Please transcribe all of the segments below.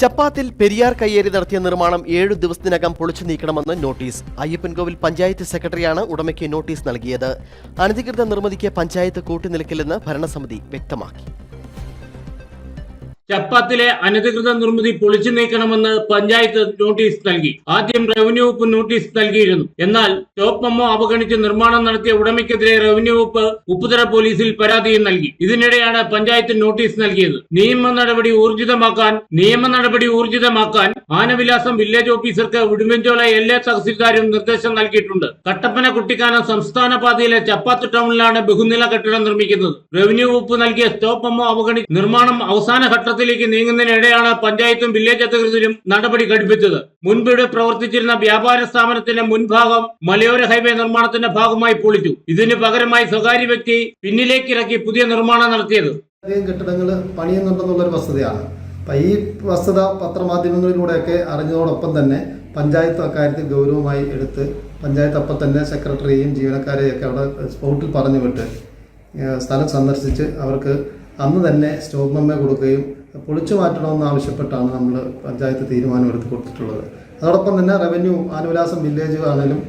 ചപ്പാത്തിൽ പെരിയാർ കയ്യേറി നടത്തിയ നിർമ്മാണം ഏഴു ദിവസത്തിനകം പൊളിച്ചു നീക്കണമെന്ന് നോട്ടീസ്. അയ്യപ്പൻകോവിൽ പഞ്ചായത്ത് സെക്രട്ടറിയാണ് ഉടമയ്ക്ക് നോട്ടീസ് നൽകിയത്. അനധികൃത നിർമ്മിതിക്ക് പഞ്ചായത്ത് കൂട്ടുനിൽക്കില്ലെന്ന് ഭരണസമിതി വ്യക്തമാക്കി. ചപ്പാത്തിലെ അനധികൃത നിർമ്മിതി പൊളിച്ചു നീക്കണമെന്ന് പഞ്ചായത്ത് നോട്ടീസ് നൽകി. ആദ്യം റവന്യൂ വകുപ്പ് നോട്ടീസ് നൽകിയിരുന്നു. എന്നാൽ ചോപ്പമ്മോ അവഗണിച്ച് നിർമ്മാണം നടത്തിയ ഉടമയ്ക്കെതിരെ റവന്യൂ വകുപ്പ് ഉപ്പുതറ പോലീസിൽ പരാതിയും നൽകി. ഇതിനിടെയാണ് പഞ്ചായത്ത് നോട്ടീസ് നൽകിയത്. നിയമ നടപടി ഊർജിതമാക്കാൻ നിയമ നടപടി ഊർജിതമാക്കാൻ ആനവിലാസം വില്ലേജ് ഓഫീസർക്ക് ഉടുമ്പൻചോല എല്ലാ തഹസിൽദാരും നിർദ്ദേശം നൽകിയിട്ടുണ്ട്. കട്ടപ്പന കുട്ടിക്കാനം സംസ്ഥാന പാതയിലെ ചപ്പാത്ത് ടൗണിലാണ് ബഹുനില കെട്ടിടം നിർമ്മിക്കുന്നത്. റവന്യൂ വകുപ്പ് നൽകിയ സ്റ്റോപ്പ് അമ്മോ അവഗണി നിർമ്മാണം അവസാന ഘട്ടത്തിലേക്ക് നീങ്ങുന്നതിനിടെയാണ് പഞ്ചായത്തും വില്ലേജ് അധികൃതരും നടപടി ഘടിപ്പിച്ചത്. ഇവിടെ പ്രവർത്തിച്ചിരുന്ന വ്യാപാര സ്ഥാപനത്തിന്റെ മുൻഭാഗം മലയോര ഹൈവേ നിർമ്മാണത്തിന്റെ ഭാഗമായി പൊളിച്ചു. ഇതിന് പകരമായി സ്വകാര്യ വ്യക്തി പിന്നിലേക്കിറക്കി പുതിയ നിർമ്മാണം നടത്തിയത്. കെട്ടിടങ്ങൾ കെട്ടിടങ്ങൾ പണിയുന്നുണ്ടെന്നുള്ളൊരു വസ്തുതയാണ്. അപ്പം ഈ വസ്തുത പത്രമാധ്യമങ്ങളിലൂടെയൊക്കെ അറിഞ്ഞതോടൊപ്പം തന്നെ പഞ്ചായത്ത് അക്കാര്യത്തിൽ ഗൗരവമായി എടുത്ത് പഞ്ചായത്ത് അപ്പം തന്നെ സെക്രട്ടറിയെയും ജീവനക്കാരെയൊക്കെ അവിടെ സ്പോട്ടിൽ പറഞ്ഞു വിട്ട് സ്ഥലം സന്ദർശിച്ച് അവർക്ക് അന്ന് തന്നെ സ്റ്റോപ്പ് മെമ്മ കൊടുക്കുകയും പൊളിച്ചു മാറ്റണമെന്ന് ആവശ്യപ്പെട്ടാണ് നമ്മൾ പഞ്ചായത്ത് തീരുമാനം എടുത്ത് കൊടുത്തിട്ടുള്ളത്. അതോടൊപ്പം തന്നെ റവന്യൂ ആനുവിലാസം വില്ലേജ് ആണെങ്കിലും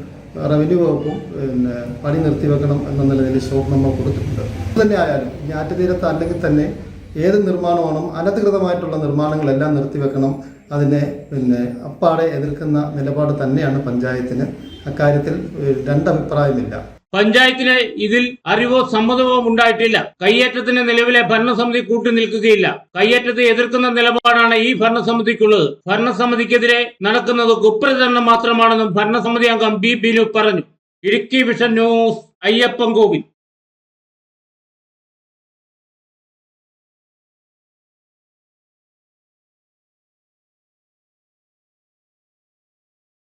റവന്യൂ വകുപ്പും പിന്നെ പണി നിർത്തിവെക്കണം എന്ന നിലയിൽ സ്റ്റോപ്പ് മെമ്മ കൊടുത്തിട്ടുണ്ട്. തന്നെ ആയാലും ഞാറ്റുതീരത്ത് അല്ലെങ്കിൽ തന്നെ ഏത് നിർമ്മാണമാണോ അനധികൃതമായിട്ടുള്ള നിർമ്മാണങ്ങളെല്ലാം നിർത്തിവെക്കണം. അതിനെ പിന്നെ അപ്പാടെ എതിർക്കുന്ന നിലപാട് തന്നെയാണ് പഞ്ചായത്തിന്. അക്കാര്യത്തിൽ രണ്ടഭിപ്രായമില്ല. പഞ്ചായത്തിന് ഇതിൽ അറിവോ സമ്മതമോ ഉണ്ടായിട്ടില്ല. കയ്യേറ്റത്തിന് നിലവിലെ ഭരണസമിതി കൂട്ടുനിൽക്കുകയില്ല കയ്യേറ്റത്തെ എതിർക്കുന്ന നിലപാടാണ് ഈ ഭരണസമിതിക്കുള്ളത്. ഭരണസമിതിക്കെതിരെ നടക്കുന്നത് കുപ്രചരണം മാത്രമാണെന്നും ഭരണസമിതി അംഗം ബി. ബിനു പറഞ്ഞു. Idukki vision news Ayyappan Kovil.